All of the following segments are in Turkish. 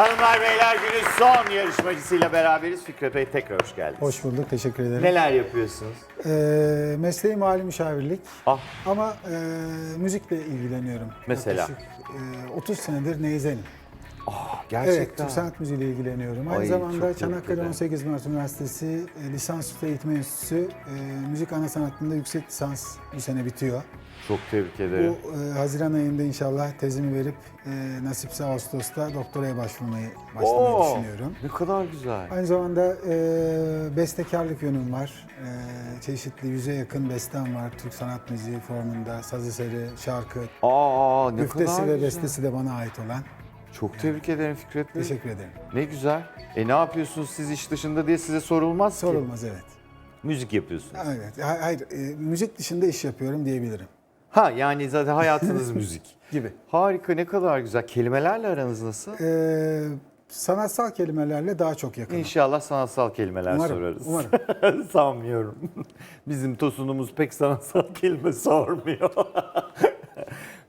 Hanımlar beyler günün son yarışmacısıyla beraberiz. Fikret Bey tekrar hoş geldiniz. Hoş bulduk, teşekkür ederim. Neler yapıyorsunuz? Ee, mesleğim mali müşavirlik Ah ama e, müzikle ilgileniyorum. Mesela? Yaklaşık, e, 30 senedir neyzenim. Gerçekten. Evet, Türk sanat müziğiyle ilgileniyorum. Aynı Ay, zamanda çok Çanakkale ederim. 18 Mart Üniversitesi e, Lisansüstü Eğitim Enstitüsü e, Müzik Ana Sanatı'nda yüksek lisans bu sene bitiyor. Çok tebrik ederim. Bu e, Haziran ayında inşallah tezimi verip e, nasipse Ağustos'ta doktoraya başvurmayı başlamayı Oo, düşünüyorum. Ne kadar güzel. Aynı zamanda e, bestekarlık yönüm var. E, çeşitli yüze yakın bestem var. Türk sanat müziği formunda saz eseri, şarkı, Aa ne güftesi kadar ve güzel. bestesi de bana ait olan. Çok tebrik ederim Fikret Bey. Teşekkür ederim. Ne güzel. E ne yapıyorsunuz siz iş dışında diye size sorulmaz ki. Sorulmaz evet. Müzik yapıyorsunuz. Evet. ha- Hayır, e, müzik dışında iş yapıyorum diyebilirim. Ha yani zaten hayatınız müzik. Gibi. Harika ne kadar güzel. Kelimelerle aranız nasıl? E, sanatsal kelimelerle daha çok yakınım. İnşallah sanatsal kelimeler Umarım, sorarız. umarım. Sanmıyorum. Bizim tosunumuz pek sanatsal kelime sormuyor.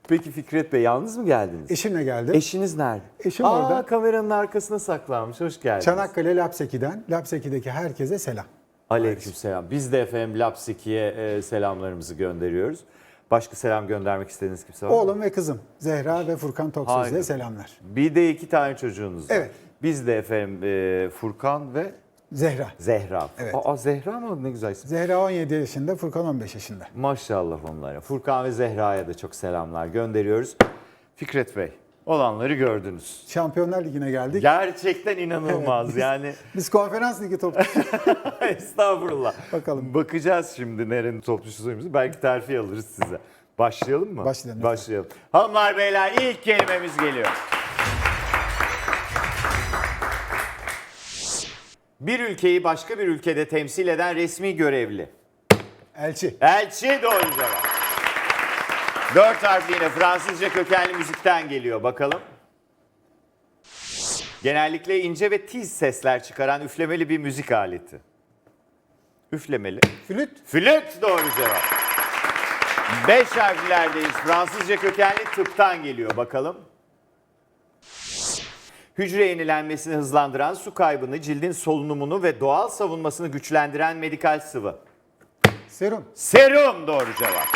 Peki Fikret Bey yalnız mı geldiniz? Eşimle geldim. Eşiniz nerede? Eşim Aa, orada. kameranın arkasına saklanmış. Hoş geldiniz. Çanakkale Lapseki'den, Lapseki'deki herkese selam. Aleykümselam. Biz de efendim Lapsiki'ye e, selamlarımızı gönderiyoruz. Başka selam göndermek istediğiniz kimse var mı? Oğlum ve kızım Zehra ve Furkan Harika. selamlar. Bir de iki tane çocuğunuz var. Evet. Biz de efendim e, Furkan ve Zehra. Zehra. Evet. Aa, Zehra mı? Ne güzel isim. Zehra 17 yaşında, Furkan 15 yaşında. Maşallah onlara. Furkan ve Zehra'ya da çok selamlar gönderiyoruz. Fikret Bey, olanları gördünüz. Şampiyonlar Ligi'ne geldik. Gerçekten inanılmaz Evet, biz- yani. Biz konferans ligi toplu. Estağfurullah. Bakalım. Bakacağız şimdi nerenin topçusuymuzu. Belki terfi alırız size. Başlayalım mı? Başlayalım. Başlayalım. Hanımlar beyler ilk kelimemiz geliyor. Bir ülkeyi başka bir ülkede temsil eden resmi görevli. Elçi. Elçi doğru cevap. Dört harfli yine Fransızca kökenli müzikten geliyor bakalım. Genellikle ince ve tiz sesler çıkaran üflemeli bir müzik aleti. Üflemeli. Flüt. Flüt doğru cevap. Beş harflerdeyiz. Fransızca kökenli tıptan geliyor bakalım. Hücre yenilenmesini hızlandıran, su kaybını, cildin solunumunu ve doğal savunmasını güçlendiren medikal sıvı. Serum. Serum doğru cevap.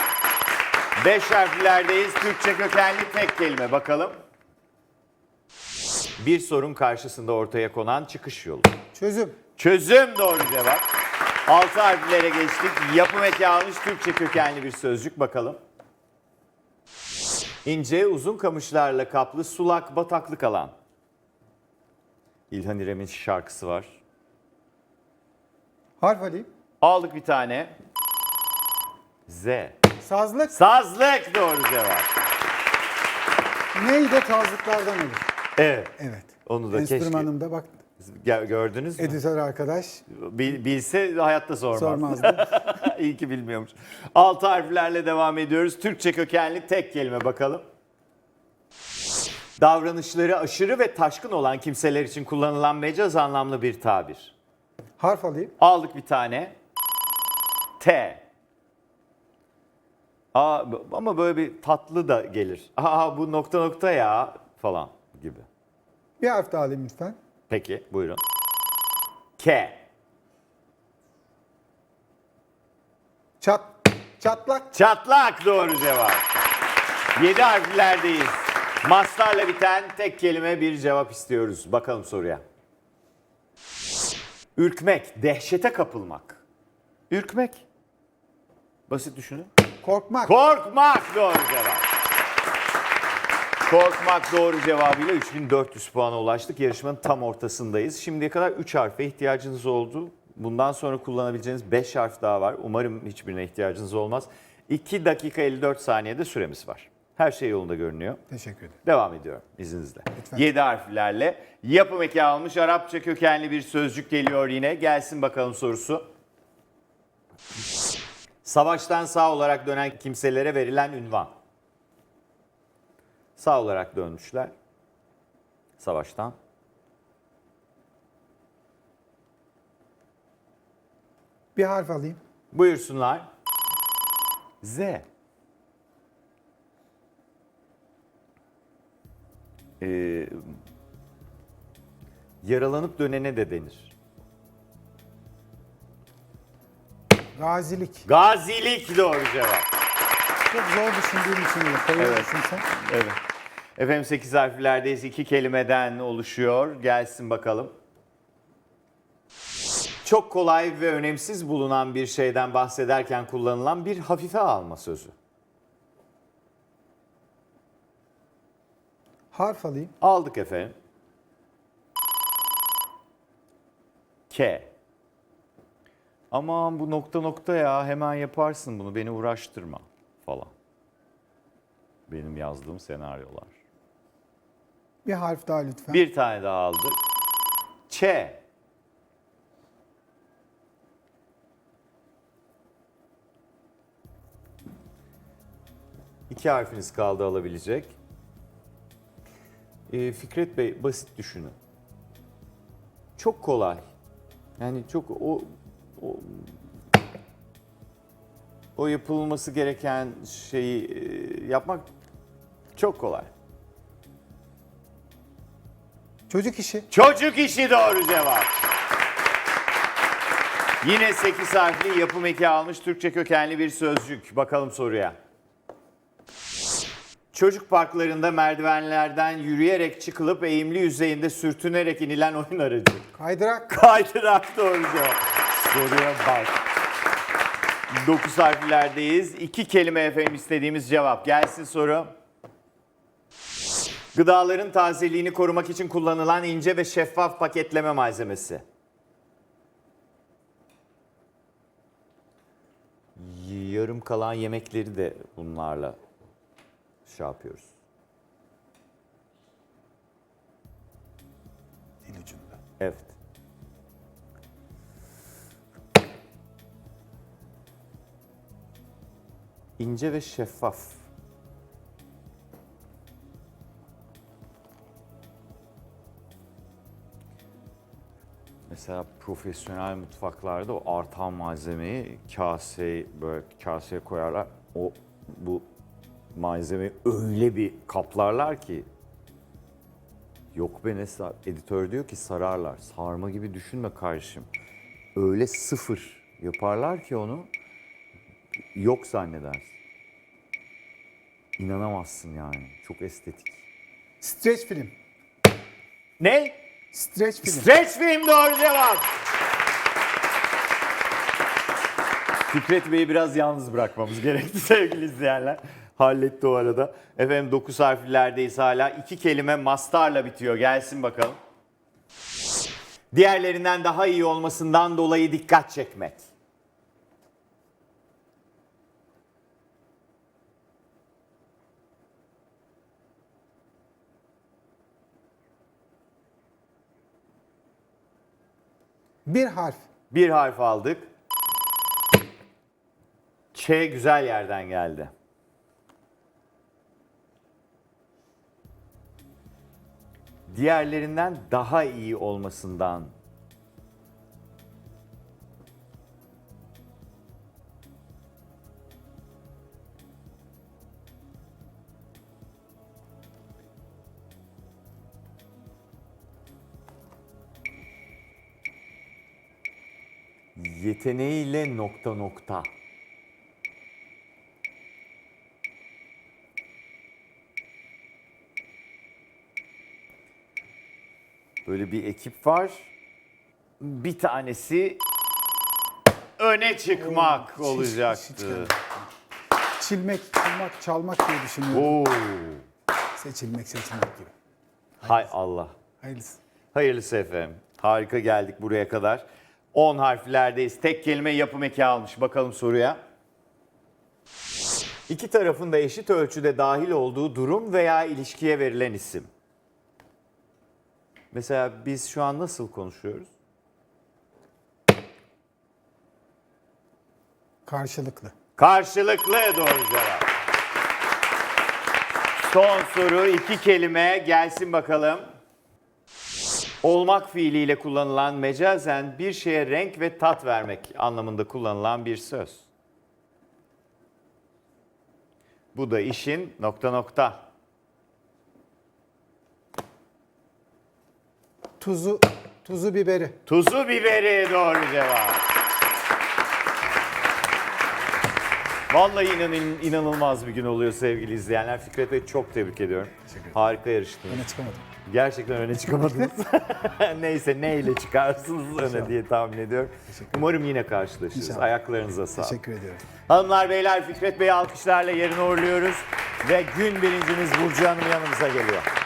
Beş harflerdeyiz. Türkçe kökenli tek kelime bakalım. Bir sorun karşısında ortaya konan çıkış yolu. Çözüm. Çözüm doğru cevap. Altı harflere geçtik. Yapım eki almış Türkçe kökenli bir sözcük bakalım. İnce uzun kamışlarla kaplı sulak bataklık alan. İlhan İrem'in şarkısı var. Harf alayım. Aldık bir tane. Z. Sazlık. Sazlık doğru cevap. Ney de sazlıklardan olur. Evet. Evet. Onu da keşke Enstrümanımda bak Gö- gördünüz mü? editör arkadaş Bil- bilse hayatta sormaz. sormazdı. İyi ki bilmiyormuş. Altı harflerle devam ediyoruz. Türkçe kökenli tek kelime bakalım. Davranışları aşırı ve taşkın olan kimseler için kullanılan mecaz anlamlı bir tabir. Harf alayım. Aldık bir tane. T. Aa, ama böyle bir tatlı da gelir. Aa bu nokta nokta ya falan gibi. Bir harf daha alayım lütfen. Peki buyurun. K. Çat. Çatlak. Çatlak doğru cevap. 7 harflerdeyiz. Mastarla biten tek kelime bir cevap istiyoruz. Bakalım soruya. Ürkmek, dehşete kapılmak. Ürkmek. Basit düşünün. Korkmak. Korkmak doğru cevap. Korkmak doğru cevabıyla 3400 puana ulaştık. Yarışmanın tam ortasındayız. Şimdiye kadar 3 harfe ihtiyacınız oldu. Bundan sonra kullanabileceğiniz 5 harf daha var. Umarım hiçbirine ihtiyacınız olmaz. 2 dakika 54 saniyede süremiz var. Her şey yolunda görünüyor. Teşekkür ederim. Devam ediyorum izninizle. Lütfen. 7 harflerle yapım eki almış Arapça kökenli bir sözcük geliyor yine. Gelsin bakalım sorusu. Savaştan sağ olarak dönen kimselere verilen ünvan. Sağ olarak dönmüşler. Savaştan. Bir harf alayım. Buyursunlar. Z. Ee, Yaralanıp dönene de denir. Gazilik. Gazilik doğru cevap. Çok zor düşündüğüm için Evet. düşünsem. Evet. Efendim 8 harflerdeyiz. iki kelimeden oluşuyor. Gelsin bakalım. Çok kolay ve önemsiz bulunan bir şeyden bahsederken kullanılan bir hafife alma sözü. Harf alayım. Aldık efendim. K. Aman bu nokta nokta ya hemen yaparsın bunu beni uğraştırma falan. Benim yazdığım senaryolar. Bir harf daha lütfen. Bir tane daha aldık. Ç. İki harfiniz kaldı alabilecek. Ee, Fikret Bey basit düşünün. Çok kolay. Yani çok o o, o yapılması gereken şeyi e, yapmak çok kolay. Çocuk işi. Çocuk işi doğru cevap. Yine 8 harfli yapım eki almış Türkçe kökenli bir sözcük. Bakalım soruya. Çocuk parklarında merdivenlerden yürüyerek çıkılıp eğimli yüzeyinde sürtünerek inilen oyun aracı. Kaydırak. Kaydırak doğru cevap. Soruya bak. 9 harflerdeyiz. İki kelime efendim istediğimiz cevap. Gelsin soru. Gıdaların tazeliğini korumak için kullanılan ince ve şeffaf paketleme malzemesi. Yarım kalan yemekleri de bunlarla şey yapıyoruz. Dil ucunda. Evet. İnce ve şeffaf. Mesela profesyonel mutfaklarda o artan malzemeyi kaseye böyle kaseye koyarlar. O bu malzemeyi öyle bir kaplarlar ki Yok be ne sar- Editör diyor ki sararlar. Sarma gibi düşünme kardeşim. Öyle sıfır yaparlar ki onu yok zannedersin. İnanamazsın yani. Çok estetik. Streç film. Ne? Streç film. Stretch film doğru cevap. Fikret Bey'i biraz yalnız bırakmamız gerekti sevgili izleyenler. Halletti o arada. Efendim 9 harflerdeyiz hala. İki kelime mastarla bitiyor. Gelsin bakalım. Diğerlerinden daha iyi olmasından dolayı dikkat çekmek. Bir harf. Bir harf aldık. Ç güzel yerden geldi. Diğerlerinden daha iyi olmasından. Yeteneğiyle nokta nokta. Böyle bir ekip var. Bir tanesi öne çıkmak hiç olacaktı. Çilmek, çılmak, çalmak diye düşünüyorum. Oo. Seçilmek, seçilmek gibi. Hay Allah. Hayırlısı. Hayırlısı efendim. Harika geldik buraya kadar. 10 harflerdeyiz. Tek kelime yapım eki almış. Bakalım soruya. İki tarafın da eşit ölçüde dahil olduğu durum veya ilişkiye verilen isim. Mesela biz şu an nasıl konuşuyoruz? Karşılıklı. Karşılıklı doğru cevap. Son soru iki kelime gelsin bakalım. Olmak fiiliyle kullanılan mecazen bir şeye renk ve tat vermek anlamında kullanılan bir söz. Bu da işin nokta nokta. Tuzu Tuzu biberi. Tuzu biberi doğru cevap. Vallahi inanın, inanılmaz bir gün oluyor sevgili izleyenler. Fikret Bey çok tebrik ediyorum. Harika yarıştınız. Öne çıkamadım. Gerçekten öne çıkamadınız. Neyse neyle çıkarsınız öne diye tahmin ediyorum. Umarım yine karşılaşırız. İnşallah. Ayaklarınıza sağlık. Teşekkür ediyorum. Hanımlar beyler Fikret Bey'i alkışlarla yerine uğurluyoruz. Ve gün birincimiz Burcu Hanım yanımıza geliyor.